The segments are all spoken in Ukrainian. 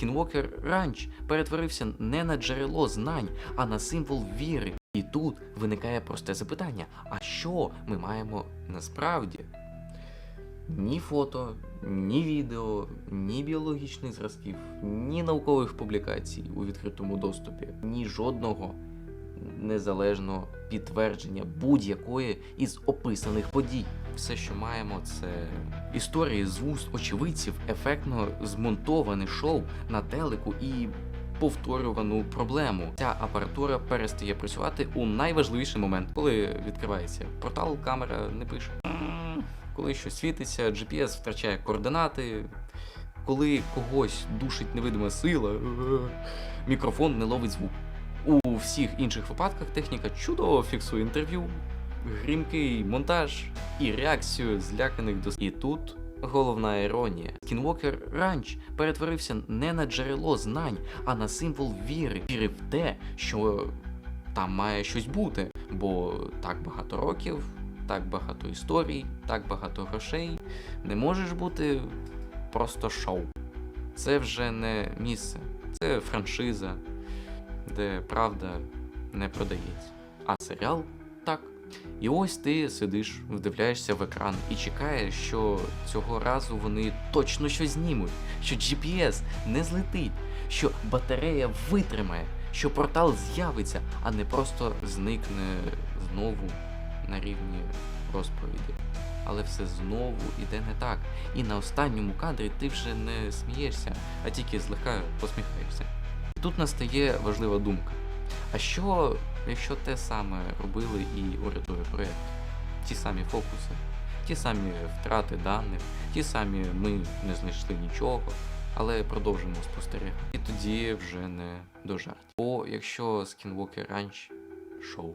Скінвокер Ранч перетворився не на джерело знань, а на символ віри. І тут виникає просте запитання: а що ми маємо насправді? Ні фото, ні відео, ні біологічних зразків, ні наукових публікацій у відкритому доступі, ні жодного незалежного підтвердження будь-якої із описаних подій. Все, що маємо, це історії з вуст очевидців, ефектно змонтоване шоу на телеку і повторювану проблему. Ця апаратура перестає працювати у найважливіший момент, коли відкривається портал, камера не пише. Коли щось світиться, GPS втрачає координати. Коли когось душить невидима сила, мікрофон не ловить звук. У всіх інших випадках техніка чудово фіксує інтерв'ю, грімкий монтаж і реакцію зляканих до І тут головна іронія. Скінвокер Ранч перетворився не на джерело знань, а на символ віри. Віри в те, що там має щось бути, бо так багато років, так багато історій, так багато грошей. Не можеш бути просто шоу. Це вже не місце, це франшиза, де правда не продається. А серіал так. І ось ти сидиш, вдивляєшся в екран і чекаєш, що цього разу вони точно щось знімуть, що GPS не злетить, що батарея витримає, що портал з'явиться, а не просто зникне знову на рівні розповіді. Але все знову іде не так. І на останньому кадрі ти вже не смієшся, а тільки злегка посміхаєшся. Тут настає важлива думка. А що, якщо те саме робили і урядовий проєкт? Ті самі фокуси, ті самі втрати даних, ті самі ми не знайшли нічого, але продовжимо спостерігати. І тоді вже не до жартів. Бо якщо Skinwalker Ranch шоу,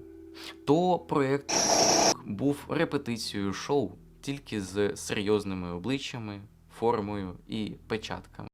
то проєкт був репетицією шоу тільки з серйозними обличчями, формою і печатками.